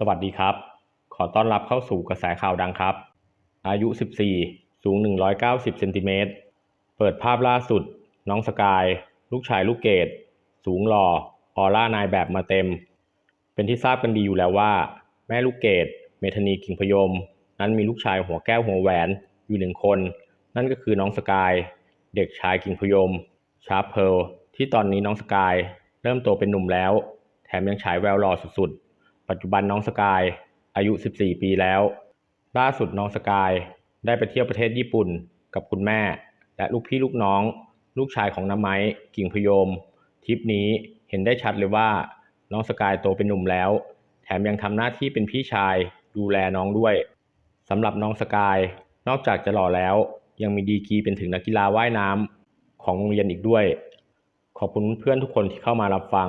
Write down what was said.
สวัสดีครับ ขอต้อนรับเข้าสู่กระแสข่าวดังครับ อายุ 14 สูง 190 เซนติเมตร เปิดภาพล่าสุด น้องสกาย ลูกชายลูกเกด สูงหล่อ ออร่านายแบบมาเต็ม เป็นที่ทราบกันดีอยู่แล้วว่า แม่ลูกเกด เมธนีกิ่งพยม นั้นมีลูกชายหัวแก้วหัวแหวนอยู่หนึ่งคน นั่นก็คือน้องสกาย เด็กชายกิ่งพยม ชาร์ปเพลที่ตอนนี้น้องสกาย เริ่มโตเป็นหนุ่มแล้ว แถมยังฉายแววหล่อสุดๆ ปัจจุบันน้องสกายอายุ 14 ปีแล้ว ล่าสุดน้องสกายได้ไปเที่ยวประเทศญี่ปุ่นกับคุณแม่ และลูกพี่ลูกน้อง ลูกชายของน้ำไม้กิ่งพยมทริปนี้เห็นได้ชัดเลยว่าน้องสกายโตเป็นหนุ่มแล้ว แถมยังทำหน้าที่เป็นพี่ชายดูแลน้องด้วยสำหรับน้องสกายนอกจากจะหล่อแล้ว ยังมีดีกีเป็นถึงนักกีฬาว่ายน้ำของโรงเรียนอีกด้วย ขอบคุณเพื่อนทุกคนที่เข้ามารับฟัง